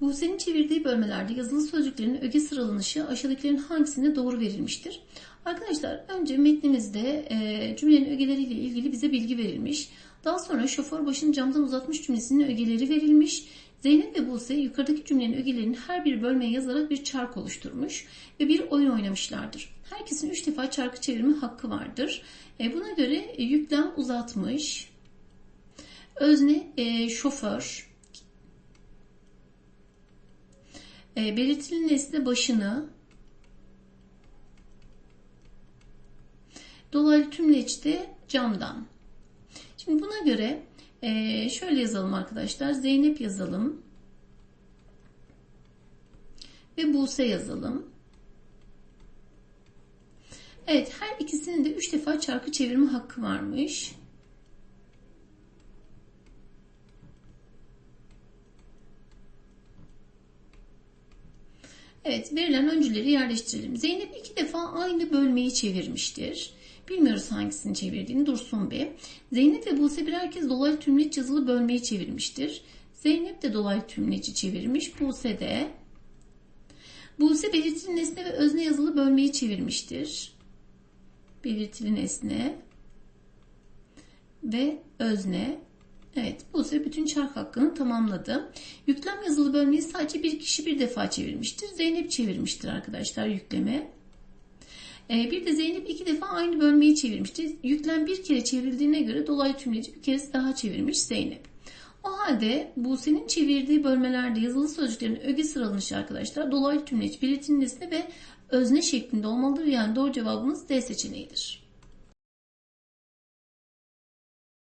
Buse'nin çevirdiği bölmelerde yazılı sözcüklerin öge sıralanışı aşağıdakilerin hangisinde doğru verilmiştir? Arkadaşlar önce metnimizde e, cümlenin ögeleriyle ilgili bize bilgi verilmiş. Daha sonra şoför başını camdan uzatmış cümlesinin ögeleri verilmiş. Zeynep ve Buse yukarıdaki cümlenin ögelerinin her bir bölmeye yazarak bir çark oluşturmuş ve bir oyun oynamışlardır. Herkesin üç defa çarkı çevirme hakkı vardır. E, buna göre e, yüklem uzatmış, özne e, şoför, e, belirtilen nesne başını, dolaylı tümleçte camdan. Şimdi buna göre ee, şöyle yazalım arkadaşlar. Zeynep yazalım. Ve Buse yazalım. Evet her ikisinin de 3 defa çarkı çevirme hakkı varmış. Evet verilen öncüleri yerleştirelim. Zeynep iki defa aynı bölmeyi çevirmiştir. Bilmiyoruz hangisini çevirdiğini dursun bir. Zeynep ve Buse birer kez dolaylı tümleç yazılı bölmeyi çevirmiştir. Zeynep de dolaylı tümleci çevirmiş. Buse de. Buse belirtili nesne ve özne yazılı bölmeyi çevirmiştir. Belirtili nesne ve özne. Evet Buse bütün çark hakkını tamamladı. Yüklem yazılı bölmeyi sadece bir kişi bir defa çevirmiştir. Zeynep çevirmiştir arkadaşlar yükleme. Ee, bir de Zeynep iki defa aynı bölmeyi çevirmişti. Yüklem bir kere çevrildiğine göre dolaylı tümleci bir kez daha çevirmiş Zeynep. O halde Buse'nin çevirdiği bölmelerde yazılı sözcüklerin öge sıralanışı arkadaşlar dolaylı tümleç belirtilmesine ve özne şeklinde olmalıdır. Yani doğru cevabımız D seçeneğidir.